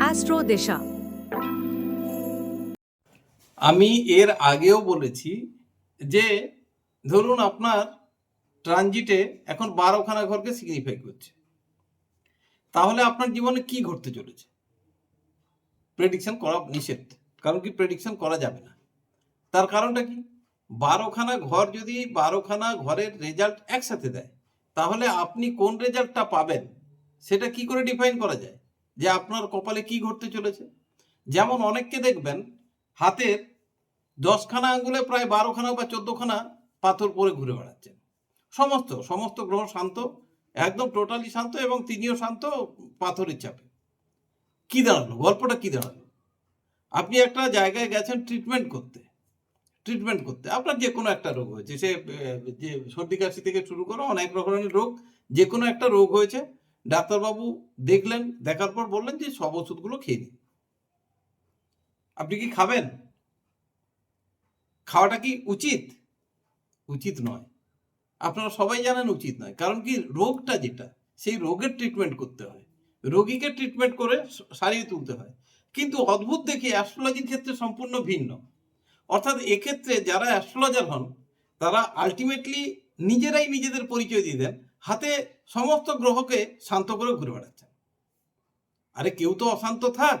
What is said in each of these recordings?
Astro দিশা। আমি এর আগেও বলেছি যে, ধরুন আপনার ট্রানজিটে এখন বারোখানা ঘরকে সিগনিফাই করছে। তাহলে আপনার জীবনে কি ঘটতে চলেছে? প্রেডিকশন করা নিষেধ, কারণ কি প্রেডিকশন করা যাবে না। তার কারণটা কি? বারোখানা ঘর যদি বারোখানা ঘরের রেজাল্ট একসাথে দেয়, তাহলে আপনি কোন রেজাল্টটা পাবেন? সেটা কি করে ডিফাইন করা যায়? যে আপনার কপালে কি ঘটতে চলেছে? যেমন অনেককে দেখবেন, হাতের দশখানা আঙ্গুলে প্রায় বারোখানা বা চোদ্দখানা পাথর পরে ঘুরে বেড়াচ্ছেন। সমস্ত সমস্ত গ্রহ শান্ত, একদম টোটালি শান্ত এবং তিনিও শান্ত পাথরের চাপে। কি দাঁড়াল? গল্পটা কি দাঁড়াল? আপনি একটা জায়গায় গেছেন ট্রিটমেন্ট করতে। ট্রিটমেন্ট করতে। আপনার যে কোনো একটা রোগ হয়েছে। সে যে সর্দি কাশি থেকে শুরু করে অনেক রকমের রোগ, যে কোনো একটা রোগ হয়েছে। ডাক্তারবাবু দেখলেন, দেখার পর বললেন যে সব ওষুধগুলো খেয়ে নিন। আপনি কি খাবেন? খাওয়াটা কি উচিত? উচিত নয়। আপনারা সবাই জানেন উচিত নয়। কারণ কি? রোগটা যেটা, সেই রোগের ট্রিটমেন্ট করতে হয়। রোগীকে ট্রিটমেন্ট করে সারিয়ে তুলতে হয়। কিন্তু অদ্ভুত দেখি অ্যাস্ট্রোলজির ক্ষেত্রে সম্পূর্ণ ভিন্ন। অর্থাৎ এক্ষেত্রে যারা অ্যাস্ট্রোলজার হন, তারা আলটিমেটলি নিজেরাই নিজেদের পরিচয় দিয়ে দেন। হাতে সমস্ত গ্রহকে শান্ত করে ঘুরে বেড়াচ্ছেন আরে কেউ তো অশান্ত থাক।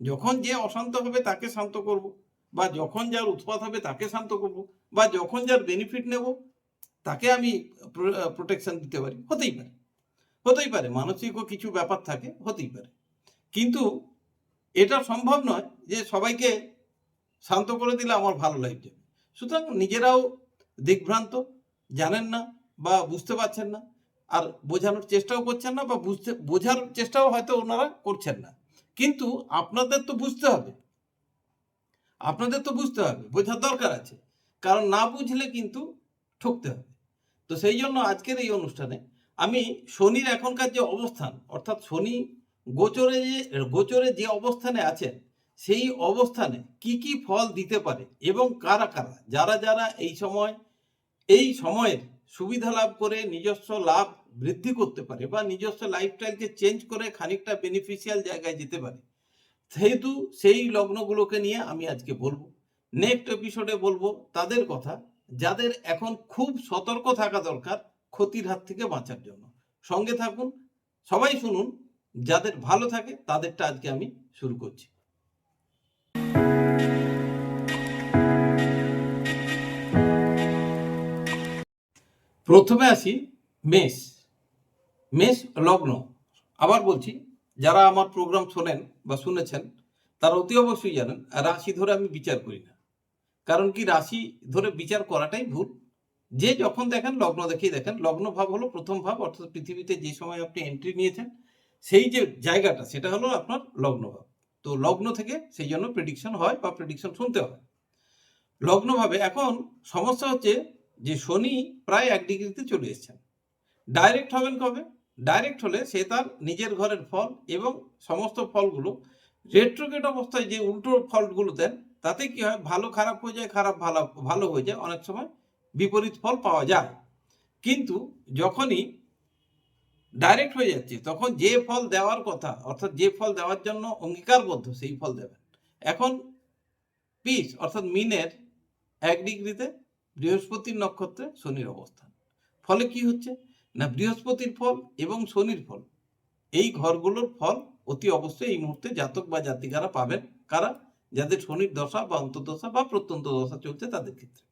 যখন যে অশান্ত হবে তাকে শান্ত করব, বা যখন যার উৎপাত হবে তাকে শান্ত করব, বা যখন যার বেনিফিট নেব তাকে আমি প্রোটেকশন দিতে পারি। হতেই পারে। হতেই পারে। মানসিকও কিছু ব্যাপার থাকে, হতেই পারে। কিন্তু এটা সম্ভব নয় যে সবাইকে শান্ত করে দিলে আমার ভালো লাগবে সুতরাং নিজেরাও দিগ্ভ্রান্ত জানেন না বা বুঝতে পারছেন না, আর বোঝানোর চেষ্টাও করছেন না বা বুঝতে, বোঝার চেষ্টাও হয়তো ওনারা করছেন না। কিন্তু আপনাদের তো বুঝতে হবে। আপনাদের তো বুঝতে হবে, বোঝার দরকার আছে। কারণ না বুঝলে কিন্তু ঠকতে হবে। তো সেই জন্য আজকের এই অনুষ্ঠানে আমি শনির এখনকার যে অবস্থান, অর্থাৎ শনি গোচরে যে গোচরে যে অবস্থানে আছেন, সেই অবস্থানে কি কি ফল দিতে পারে এবং কারা কারা, যারা যারা এই সময়, এই সময়ের সুবিধা লাভ করে নিজস্ব লাভ বৃদ্ধি করতে পারে বা নিজস্ব লাইফস্টাইলকে চেঞ্জ করে খানিকটা বেনিফিশিয়াল জায়গায় যেতে পারে। সেহেতু সেই লগ্নগুলোকে নিয়ে আমি আজকে বলব। নেক্সট এপিসোডে বলব তাদের কথা, যাদের এখন খুব সতর্ক থাকা দরকার ক্ষতির হাত থেকে বাঁচার জন্য। সঙ্গে থাকুন, সবাই শুনুন, যাদের ভালো থাকে তাদেরটা আজকে আমি শুরু করছি। প্রথমে আসি মেষ। মেষ লগ্ন। আবার বলছি, যারা আমার প্রোগ্রাম শোনেন বা শুনেছেন, তারা অতি অবশ্যই জানেন, রাশি ধরে আমি বিচার করি না। কারণ কি, রাশি ধরে বিচার করাটাই ভুল। যে যখন দেখেন, লগ্ন দেখেই দেখেন, লগ্ন ভাব হলো প্রথম ভাব, অর্থাৎ পৃথিবীতে যে সময় আপনি এন্ট্রি নিয়েছেন, সেই যে জায়গাটা, সেটা হলো আপনার লগ্ন ভাব। তো লগ্ন থেকে সেই জন্য প্রেডিকশন হয় বা প্রেডিকশন শুনতে হয়। লগ্নভাবে এখন সমস্যা হচ্ছে যে শনি প্রায় এক ডিগ্রিতে চলে এসেছেন। ডাইরেক্ট হবেন কবে? ডাইরেক্ট হলে সে তার নিজের ঘরের ফল এবং সমস্ত ফলগুলো রেট্রোগেট অবস্থায় যে উল্টো ফলগুলো দেন, তাতে কি হয়? ভালো খারাপ হয়ে যায়, খারাপ ভালো ভালো হয়ে যায়। অনেক সময় বিপরীত ফল পাওয়া যায়। কিন্তু যখনই ডাইরেক্ট হয়ে যাচ্ছে, তখন যে ফল দেওয়ার কথা, অর্থাৎ যে ফল দেওয়ার জন্য অঙ্গীকারবদ্ধ, সেই ফল দেবেন। এখন পিস, অর্থাৎ মিনের এক ডিগ্রিতে বৃহস্পতির নক্ষত্রে শনির অবস্থান। ফলে কি হচ্ছে? না, বৃহস্পতির ফল এবং শনির ফল। এই ঘরগুলোর ফল অতি অবশ্যই এই মুহূর্তে জাতক বা জাতিকারা পাবেন। কারা? যাদের শনির দশা বা অন্তর্দশা বা প্রত্যন্ত দশা চলছে তাদের ক্ষেত্রে।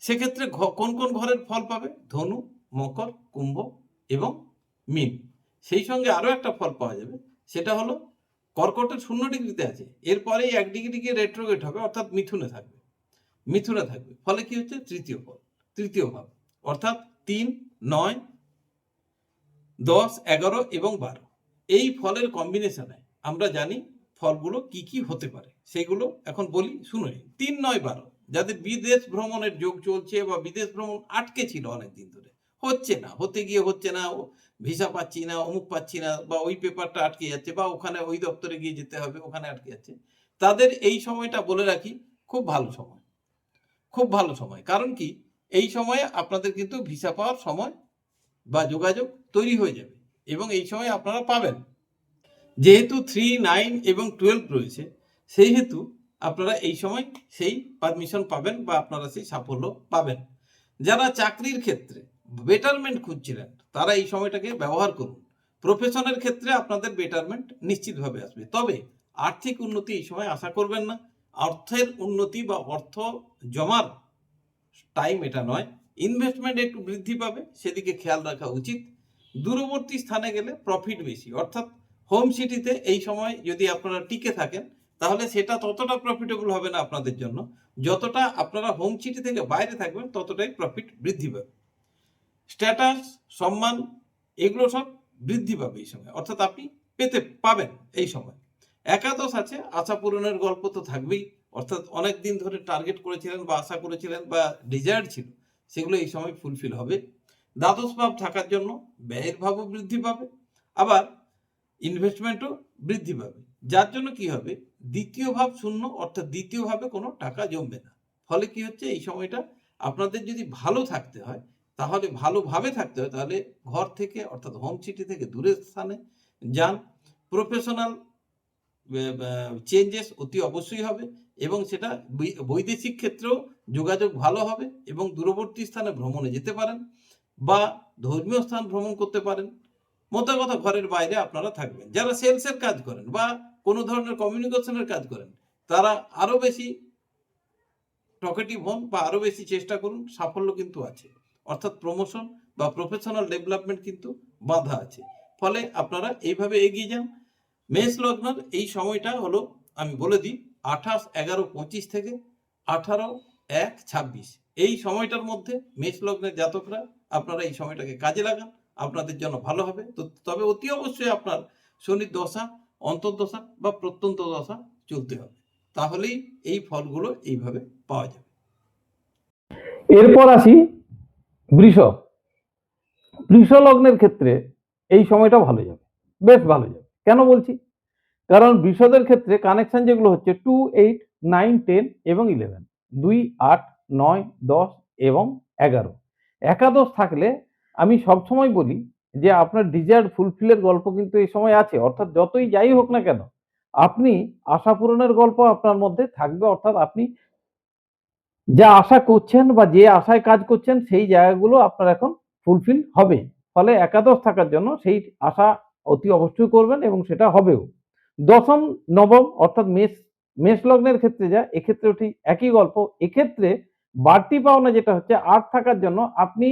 সেক্ষেত্রে কোন কোন ঘরের ফল পাবে? ধনু, মকর, কুম্ভ এবং মীন। সেই সঙ্গে আরও একটা ফল পাওয়া যাবে। সেটা হলো কর্কটের শূন্য ডিগ্রিতে আছে। এরপরেই এক ডিগ্রি গিয়ে রেট্রোগেট হবে, অর্থাৎ মিথুনে থাকবে। মিথুনে থাকবে। ফলে কি হচ্ছে? তৃতীয় ফল, তৃতীয় ভাব। অর্থাৎ তিন, নয়, দশ, এগারো এবং বারো। এই ফলের কম্বিনেশনে আমরা জানি ফলগুলো কি কি হতে পারে। সেগুলো এখন বলি শুনুন তিন, নয়, বারো। যাদের বিদেশ ভ্রমণের যোগ চলছে বা বিদেশ ভ্রমণ আটকে ছিল অনেকদিন ধরে, হচ্ছে না, হতে গিয়ে হচ্ছে না ভিসা পাচ্ছি না, অমুক পাচ্ছি না, বা ওই পেপারটা আটকে যাচ্ছে, বা ওখানে ওই দপ্তরে গিয়ে যেতে হবে, ওখানে আটকে যাচ্ছে, তাদের এই সময়টা বলে রাখি খুব ভালো সময়। খুব ভালো সময়। কারণ কি? এই সময়ে আপনাদের কিন্তু ভিসা পাওয়ার সময় বা যোগাযোগ তৈরি হয়ে যাবে এবং এই সময় আপনারা পাবেন। যেহেতু থ্রি নাইন এবং টুয়েলভ রয়েছে, সেই হেতু আপনারা এই সময় সেই পারমিশন পাবেন বা আপনারা সেই সাফল্য পাবেন। যারা চাকরির ক্ষেত্রে বেটারমেন্ট খুঁজছিলেন, তারা এই সময়টাকে ব্যবহার করুন। প্রফেশনের ক্ষেত্রে আপনাদের বেটারমেন্ট নিশ্চিতভাবে আসবে। তবে আর্থিক উন্নতি এই সময় আশা করবেন না। অর্থের উন্নতি বা অর্থ জমার টাইম এটা নয়। ইনভেস্টমেন্ট একটু বৃদ্ধি পাবে, সেদিকে খেয়াল রাখা উচিত। দূরবর্তী স্থানে গেলে প্রফিট বেশি। অর্থাৎ হোম সিটিতে এই সময় যদি আপনারা টিকে থাকেন, তাহলে সেটা ততটা প্রফিটেবল হবে না আপনাদের জন্য। যতটা আপনারা হোম সিটি থেকে বাইরে থাকবেন, ততটাই প্রফিট বৃদ্ধি পাবে। স্ট্যাটাস সম্মান, এগুলো সব বৃদ্ধি পাবে এই সময়। অর্থাৎ আপনি পেতে পাবেন এই সময়। একাদশ আছে, আশা পূরণের গল্প তো থাকবেই। অর্থাৎ অনেক দিন ধরে টার্গেট করেছিলেন বা আশা করেছিলেন বা ডিজায়ার ছিল, সেগুলো এই সময় ফুলফিল হবে। দ্বাদশ ভাব থাকার জন্য ব্যয়ের ভাবও বৃদ্ধি পাবে, আবার ইনভেস্টমেন্টও বৃদ্ধি পাবে। যার জন্য কি হবে? দ্বিতীয় ভাব শূন্য, অর্থাৎ দ্বিতীয় ভাবে কোনো টাকা জমবে না। ফলে কি হচ্ছে? এই সময়টা আপনাদের যদি ভালো থাকতে হয়, তাহলে ভালোভাবে থাকতে হয়, তাহলে ঘর থেকে, অর্থাৎ হোম সিটি থেকে দূরের স্থানে যান। প্রফেশনাল চেঞ্জেস অতি অবশ্যই হবে এবং সেটা বৈদেশিক ক্ষেত্রেও যোগাযোগ ভালো হবে এবং দূরবর্তী স্থানে ভ্রমণে যেতে পারেন বা ধর্মীয় স্থান ভ্রমণ করতে পারেন। মোটা কথা ঘরের বাইরে আপনারা থাকবেন। যারা সেলসের কাজ করেন বা কোনো ধরনের কমিউনিকেশনের কাজ করেন, তারা আরও বেশি টকেটিভ হন বা আরও বেশি চেষ্টা করুন, সাফল্য কিন্তু আছে। অর্থাৎ প্রমোশন বা প্রফেশনাল ডেভেলপমেন্ট কিন্তু বাধা আছে। ফলে আপনারা এইভাবে এগিয়ে যান। মেষ লগ্নের এই সময়টা হলো, আমি বলে দিই, আঠাশ এগারো পঁচিশ থেকে আঠারো এক ছাব্বিশ। এই সময়টার মধ্যে মেষ লগ্নের জাতকরা আপনারা এই সময়টাকে কাজে লাগান, আপনাদের জন্য ভালো হবে। তো তবে অতি অবশ্যই আপনার শনির দশা অন্তর্দশা বা প্রত্যন্ত দশা চলতে হবে। তাহলেই এই ফলগুলো এইভাবে পাওয়া যাবে। এরপর আসি বৃষ। বৃষ লগ্নের ক্ষেত্রে এই সময়টা ভালো যাবে। বেশ ভালো যাবে। কেন বলছি? কারণ বিশদের ক্ষেত্রে কানেকশন যেগুলো হচ্ছে টু এইট নাইন টেন এবং ইলেভেন দুই, আট, নয়, দশ এবং এগারো। একাদশ থাকলে আমি সবসময় বলি যে আপনার ডিজায়ার্ড ফুলফিলের গল্প কিন্তু এই সময় আছে, অর্থাৎ যতই যাই হোক না কেন, আপনি আশা পূরণের গল্প আপনার মধ্যে থাকবে, অর্থাৎ আপনি যা আশা করছেন বা যে আশায় কাজ করছেন সেই জায়গাগুলো আপনার এখন ফুলফিল হবে। ফলে একাদশ থাকার জন্য সেই আশা অতি অবশ্যই করবেন এবং সেটা হবেও। দশম, নবম অর্থাৎ মেষ মেষ লগ্নের ক্ষেত্রে যা, এক্ষেত্রে ঠিক একই গল্প। এক্ষেত্রে বাড়তি পাওনা যেটা হচ্ছে আট থাকার জন্য আপনি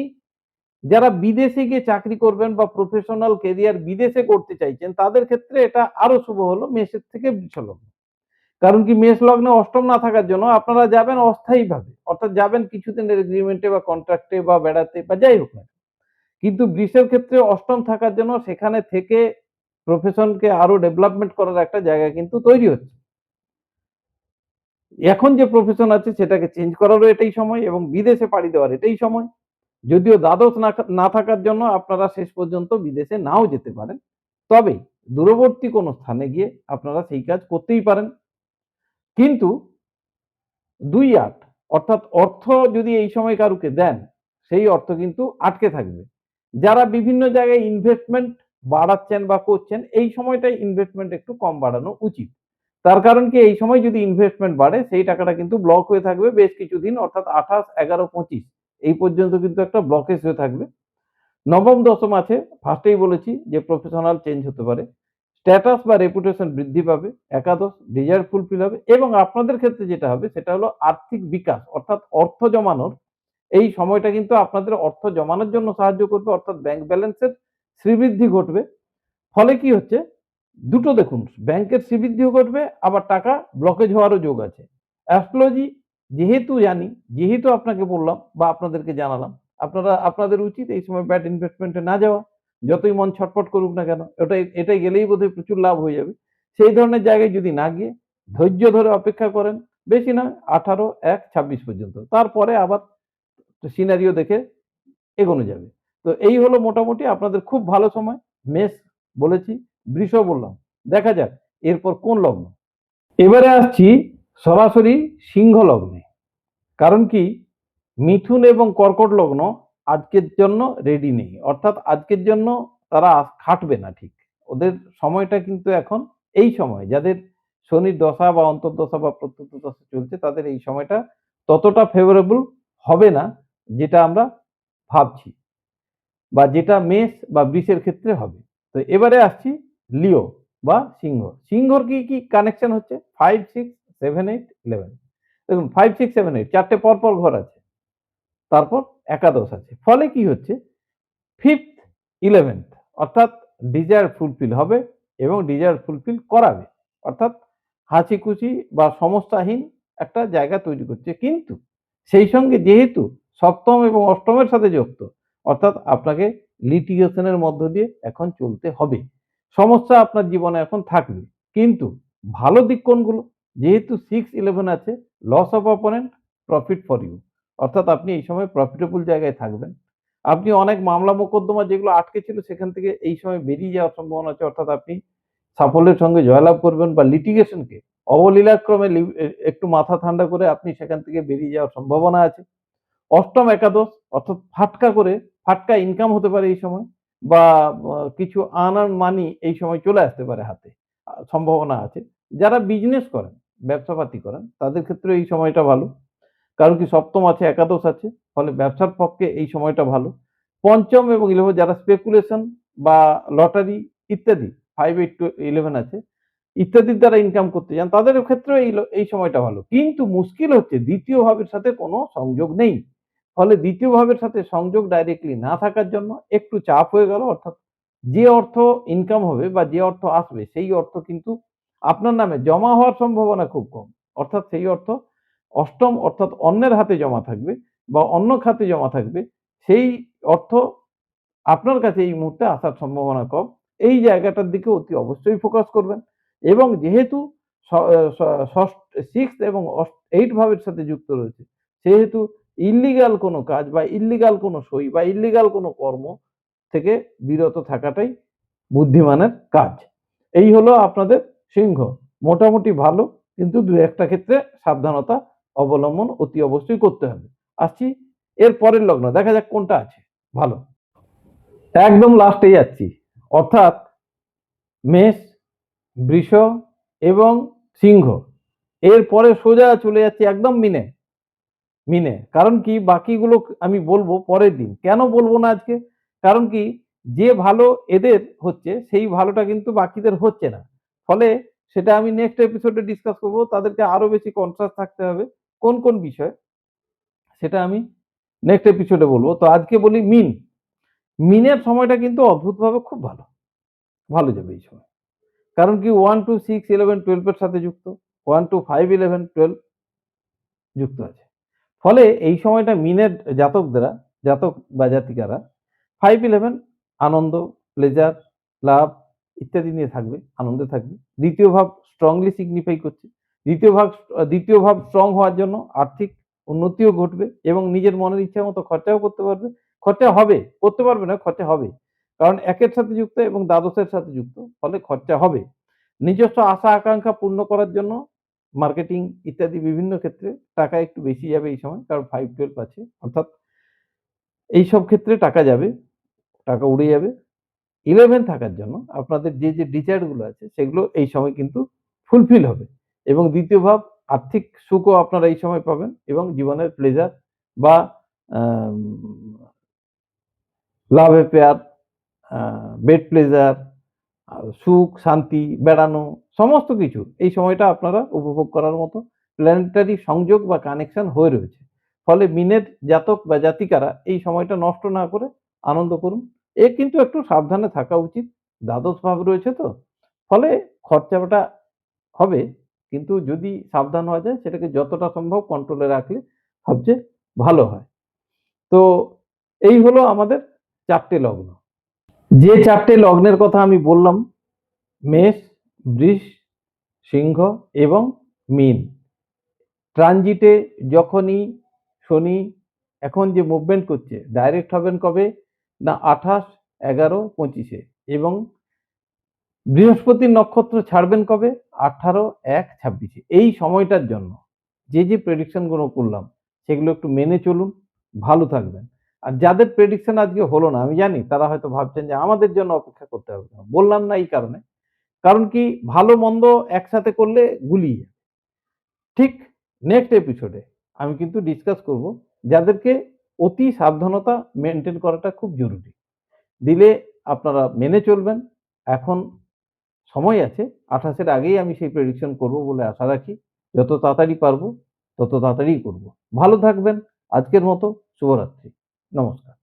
যারা বিদেশে গিয়ে চাকরি করবেন বা প্রফেশনাল কেরিয়ার বিদেশে করতে চাইছেন, তাদের ক্ষেত্রে এটা আরও শুভ হলো মেষের থেকে বৃষ কারণ কি মেষ লগ্নে অষ্টম না থাকার জন্য আপনারা যাবেন অস্থায়ীভাবে। অর্থাৎ যাবেন কিছুদিনের এগ্রিমেন্টে বা কন্ট্রাক্টে বা বেড়াতে বা যাই হোক না কিন্তু বৃষের ক্ষেত্রে অষ্টম থাকার জন্য সেখানে থেকে প্রফেশনকে আরও ডেভেলপমেন্ট করার একটা জায়গা কিন্তু তৈরি হচ্ছে। এখন যে প্রফেশন আছে সেটাকে চেঞ্জ করারও এটাই সময় এবং বিদেশে পাড়ি দেওয়ার এটাই সময়। যদিও দ্বাদশ না থাকার জন্য আপনারা শেষ পর্যন্ত বিদেশে নাও যেতে পারেন। তবে দূরবর্তী কোনো স্থানে গিয়ে আপনারা সেই কাজ করতেই পারেন। কিন্তু দুই আট, অর্থাৎ অর্থ যদি এই সময় কারুকে দেন, সেই অর্থ কিন্তু আটকে থাকবে। যারা বিভিন্ন জায়গায় ইনভেস্টমেন্ট বাড়াচ্ছেন বা করছেন, এই সময়টাই ইনভেস্টমেন্ট একটু কম বাড়ানো উচিত। তার কারণ কি, এই সময় যদি ইনভেস্টমেন্ট বাড়ে, সেই টাকাটা কিন্তু ব্লক হয়ে থাকবে বেশ কিছুদিন, অর্থাৎ আঠাশ, এগারো, পঁচিশ, এই পর্যন্ত কিন্তু একটা ব্লকেজ হয়ে থাকবে। নবম, দশম আছে ফার্স্টেই বলেছি যে প্রফেশনাল চেঞ্জ হতে পারে। স্ট্যাটাস বা রেপুটেশন বৃদ্ধি পাবে, একাদশ ডিজায়ার ফুলফিল হবে এবং আপনাদের ক্ষেত্রে যেটা হবে, সেটা হলো আর্থিক বিকাশ, অর্থাৎ অর্থ জমানোর এই সময়টা কিন্তু আপনাদের অর্থ জমানোর জন্য সাহায্য করবে, অর্থাৎ ব্যাংক ব্যালেন্সের শ্রীবৃদ্ধি ঘটবে। ফলে কি হচ্ছে? দুটো দেখুন, ব্যাংকের শ্রীবৃদ্ধিও ঘটবে, আবার টাকা ব্লকেজ হওয়ারও যোগ আছে। অ্যাস্ট্রোলজি যেহেতু জানি, যেহেতু আপনাকে বললাম বা আপনাদেরকে জানালাম, আপনারা, আপনাদের উচিত এই সময় ব্যাড ইনভেস্টমেন্টে না যাওয়া। যতই মন ছটফট করুক না কেন, ওটাই, এটাই গেলেই বোধহয় প্রচুর লাভ হয়ে যাবে। সেই ধরনের জায়গায় যদি না গিয়ে ধৈর্য ধরে অপেক্ষা করেন, বেশি নয়, আঠারো, এক, ছাব্বিশ পর্যন্ত। তারপরে আবার সিনারিও দেখে এগোনো যাবে। তো এই হলো মোটামুটি আপনাদের খুব ভালো সময়। মেষ বলেছি, বৃষ বললাম। দেখা যাক এরপর কোন লগ্ন। এবারে আসছি সরাসরি সিংহ লগ্নে। কারণ কি? মিথুন এবং কর্কট লগ্ন আজকের জন্য রেডি নেই। অর্থাৎ আজকের জন্য তারা খাটবে না ঠিক। ওদের সময়টা কিন্তু এখন এই সময়। যাদের শনির দশা বা অন্তর্দশা বা প্রত্যন্ত দশা চলছে, তাদের এই সময়টা ততটা ফেভারেবল হবে না। যেটা আমরা ভাবছি বা যেটা মেষ বা বৃষের ক্ষেত্রে হবে। তো এবারে আসছি লিও বা সিংহ। সিংহর কি কি কানেকশন হচ্ছে? Five six seven eight eleven দেখুন ফাইভ সিক্স সেভেন এইট চারটে পরপর ঘর আছে। তারপর একাদশ আছে। ফলে কি হচ্ছে? ফিফথ ইলেভেন্থ অর্থাৎ ডিজায়ার ফুলফিল হবে এবং ডিজায়ার ফুলফিল করাবে। অর্থাৎ হাসি খুশি বা সমস্যাহীন একটা জায়গা তৈরি করছে। কিন্তু সেই সঙ্গে যেহেতু সপ্তম এবং অষ্টমের সাথে যুক্ত। অর্থাৎ আপনাকে লিটিগেশনের মধ্য দিয়ে এখন চলতে হবে। সমস্যা আপনার জীবনে এখন থাকবে। কিন্তু ভালো দিক কোনগুলো? যেহেতু সিক্স ইলেভেন আছে loss of opponent profit for you অর্থাৎ আপনি এই সময় প্রফিটেবল জায়গায় থাকবেন। আপনি অনেক মামলা মোকদ্দমা যেগুলো আটকে ছিল, সেখান থেকে এই সময় বেরিয়ে যাওয়ার সম্ভাবনা আছে। অর্থাৎ আপনি সাফল্যের সঙ্গে জয়লাভ করবেন বা লিটিগেশনকে অবলীলাক্রমে একটু মাথা ঠান্ডা করে আপনি সেখান থেকে বেরিয়ে যাওয়ার সম্ভাবনা আছে। অষ্টম একাদশ অর্থাৎ ফাটকা করে ফাটকা ইনকাম হতে পারে এই সময় বা কিছু আনার মানি এই সময় চলে আসতে পারে হাতে। সম্ভাবনা আছে। যারা বিজনেস করেন ব্যবসাপাতি করেন, তাদের ক্ষেত্রে এই সময়টা ভালো। কারণ কি সপ্তম আছে, একাদশ আছে, ফলে ব্যবসার পক্ষে এই সময়টা ভালো। পঞ্চম এবং ইলেভেন যারা স্পেকুলেশন বা লটারি ইত্যাদি ফাইভ এইট টু ইলেভেন আছে, ইত্যাদির দ্বারা ইনকাম করতে চান তাদের ক্ষেত্রে এই এই সময়টা ভালো। কিন্তু মুশকিল হচ্ছে, দ্বিতীয় ভাবের সাথে কোনো সংযোগ নেই। ফলে দ্বিতীয় ভাবের সাথে সংযোগ ডাইরেক্টলি না থাকার জন্য একটু চাপ হয়ে গেল, অর্থাৎ যে অর্থ ইনকাম হবে বা যে অর্থ আসবে, সেই অর্থ কিন্তু আপনার নামে জমা হওয়ার সম্ভাবনা খুব কম। অর্থাৎ সেই অর্থ অষ্টম, অর্থাৎ অন্যের হাতে জমা থাকবে বা অন্য খাতে জমা থাকবে, সেই অর্থ আপনার কাছে এই মুহূর্তে আসার সম্ভাবনা কম। এই জায়গাটার দিকে অতি অবশ্যই ফোকাস করবেন এবং যেহেতু সিক্স এবং এইট ভাবের সাথে যুক্ত রয়েছে, সেহেতু ইল্লিগাল কোনো কাজ বা ইল্লিগাল কোনো সই বা ইল্লিগাল কোনো কর্ম থেকে বিরত থাকাটাই বুদ্ধিমানের কাজ। এই হলো আপনাদের সিংহ। মোটামুটি ভালো, কিন্তু দু একটা ক্ষেত্রে সাবধানতা অবলম্বন অতি অবশ্যই করতে হবে। আসছি এর পরের লগ্ন, দেখা যাক কোনটা আছে। ভালো। একদম লাস্টে যাচ্ছি। অর্থাৎ মেষ, বৃষ এবং সিংহ। এরপরে সোজা চলে যাচ্ছে একদম মিনে। মিনে। কারণ কি? বাকিগুলো আমি বলব পরের দিন। কেন বলব না আজকে? কারণ কি? যে ভালো এদের হচ্ছে, সেই ভালোটা কিন্তু বাকিদের হচ্ছে না। ফলে সেটা আমি নেক্সট এপিসোডে ডিসকাস করব। তাদেরকে আরও বেশি কনসাস থাকতে হবে কোন কোন বিষয়, সেটা আমি নেক্সট এপিসোডে বলব। তো আজকে বলি মিন। মিনের সময়টা কিন্তু অদ্ভুতভাবে খুব ভালো। ভালো যাবে এই সময়। কারণ কি? ওয়ান টু সিক্স ইলেভেন টুয়েলভের সাথে যুক্ত। One two five eleven twelve যুক্ত আছে। ফলে এই সময়টা মিনের জাতকরা জাতক বা জাতিকারা ফাইভ ইলেভেন আনন্দ প্লেজার লাভ ইত্যাদি নিয়ে থাকবে, আনন্দে থাকবে। দ্বিতীয় ভাব স্ট্রংলি সিগনিফাই করছে। দ্বিতীয় ভাগ দ্বিতীয় ভাব স্ট্রং হওয়ার জন্য আর্থিক উন্নতিও ঘটবে এবং নিজের মনের ইচ্ছা মতো খরচাও করতে পারবে। খরচা হবে, করতে পারবে না, খরচা হবে। কারণ একের সাথে যুক্ত এবং দ্বাদশের সাথে যুক্ত, ফলে খরচা হবে। নিজস্ব আশা, আকাঙ্ক্ষা পূর্ণ করার জন্য মার্কেটিং ইত্যাদি বিভিন্ন ক্ষেত্রে টাকা একটু বেশি যাবে এই সময়, কারণ ফাইভ টুয়েলভ আছে। অর্থাৎ এই সব ক্ষেত্রে টাকা যাবে, টাকা উড়ে যাবে। ইলেভেন থাকার জন্য আপনাদের যে যে ডিজায়ারগুলো আছে, সেগুলো এই সময় কিন্তু ফুলফিল হবে। এবং দ্বিতীয় ভাব, আর্থিক সুখও আপনারা এই সময় পাবেন এবং জীবনের প্লেজার বা লাভ অ্যাফেয়ার বেড প্লেজার সুখ, শান্তি, বেড়ানো, সমস্ত কিছু এই সময়টা আপনারা উপভোগ করার মতো প্ল্যানেটারি সংযোগ বা কানেকশন হয়ে রয়েছে। ফলে মিনের জাতক বা জাতিকারা এই সময়টা নষ্ট না করে আনন্দ করুন। এ কিন্তু একটু সাবধানে থাকা উচিত, দ্বাদশ ভাব রয়েছে তো। ফলে খরচাটা হবে, কিন্তু যদি সাবধান হওয়া যায়, সেটাকে যতটা সম্ভব কন্ট্রোলে রাখলে সবচেয়ে ভালো হয়। তো এই হলো আমাদের চারটে লগ্ন। যে চারটে লগ্নের কথা আমি বললাম, মেষ, বৃষ, সিংহ এবং মীন। ট্রানজিটে যখনই শনি এখন যে মুভমেন্ট করছে ডাইরেক্ট হবেন কবে? না, আঠাশ, এগারো, পঁচিশে। এবং বৃহস্পতির নক্ষত্র ছাড়বেন কবে? আঠারো, এক, ছাব্বিশে। এই সময়টার জন্য যে যে প্রেডিকশনগুলো করলাম, সেগুলো একটু মেনে চলুন, ভালো থাকবেন। আর যাদের প্রেডিকশন আজকে হলো না, আমি জানি তারা হয়তো ভাবছেন যে আমাদের জন্য অপেক্ষা করতে হবে না। বললাম না এই কারণে। কারণ কি? ভালো মন্দ একসাথে করলে গুলিয়ে। ঠিক নেক্সট এপিসোডে আমি কিন্তু ডিসকাস করব যাদেরকে অতি সাবধানতা মেনটেন করাটা খুব জরুরি। দিলে আপনারা মেনে চলবেন। এখন সময় আছে, আঠাশের আগেই আমি সেই প্রেডিকশন করব বলে আশা রাখি। যত তাড়াতাড়ি পারব, তত তাড়াতাড়ি করব। ভালো থাকবেন। আজকের মতো শুভরাত্রি। নমস্কার